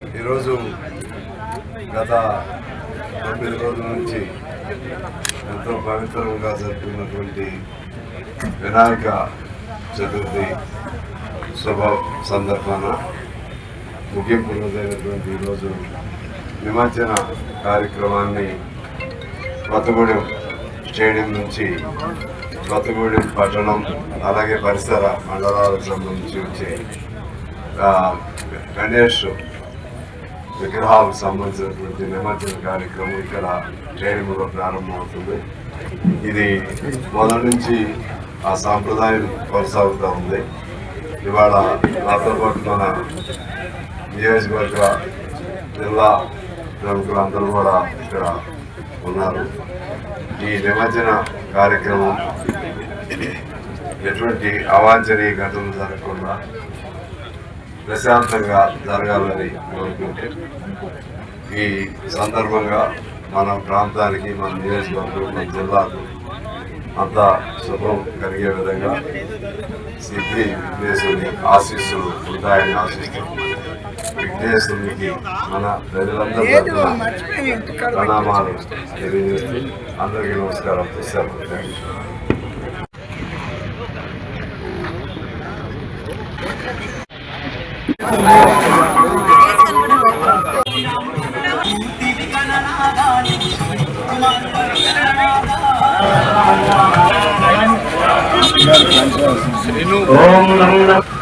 ఈరోజు గత తొమ్మిది రోజుల నుంచి ఎంతో పవిత్రంగా జరుపుకున్నటువంటి వినాయక చతుర్థి శుభ సందర్భాన ముగింపు రోజైనటువంటి ఈరోజు నిమజ్జన కార్యక్రమాన్ని కొత్తగూడెం స్టేడియం నుంచి కొత్తగూడెం పట్టణం అలాగే పరిసర మండలాలకు సంబంధించి వచ్చే గణేష్ విగ్రహాలకు సంబంధించినటువంటి నిమజ్జన కార్యక్రమం ఇక్కడ స్టేడియంలో ప్రారంభమవుతుంది. ఇది మొదటి నుంచి ఆ సాంప్రదాయం కొనసాగుతూ ఉంది. ఇవాళ నాతో పాటు మన నియోజకవర్గ జిల్లా ప్రముఖులందరూ కూడా ఇక్కడ ఉన్నారు. ఈ నిమజ్జన కార్యక్రమం ఎటువంటి అవాంఛనీయ ఘటనలు జరగకుండా ప్రశాంతంగా జరగాలని కోరుకుంటే ఈ సందర్భంగా మన ప్రాంతానికి మన నియోజకవర్గం మన జిల్లాకు అంతా శుభం కలిగే విధంగా సిద్ధి విఘ్నేశ్వరుని ఆశీస్సులు ఉంటాయని ఆశిస్తూ విఘ్నేశ్వరునికి మన ప్రజలందరూ ప్రణామాలు తెలియజేస్తూ అందరికీ నమస్కారం. సెలవు థ్యాంక్ ఓం నమో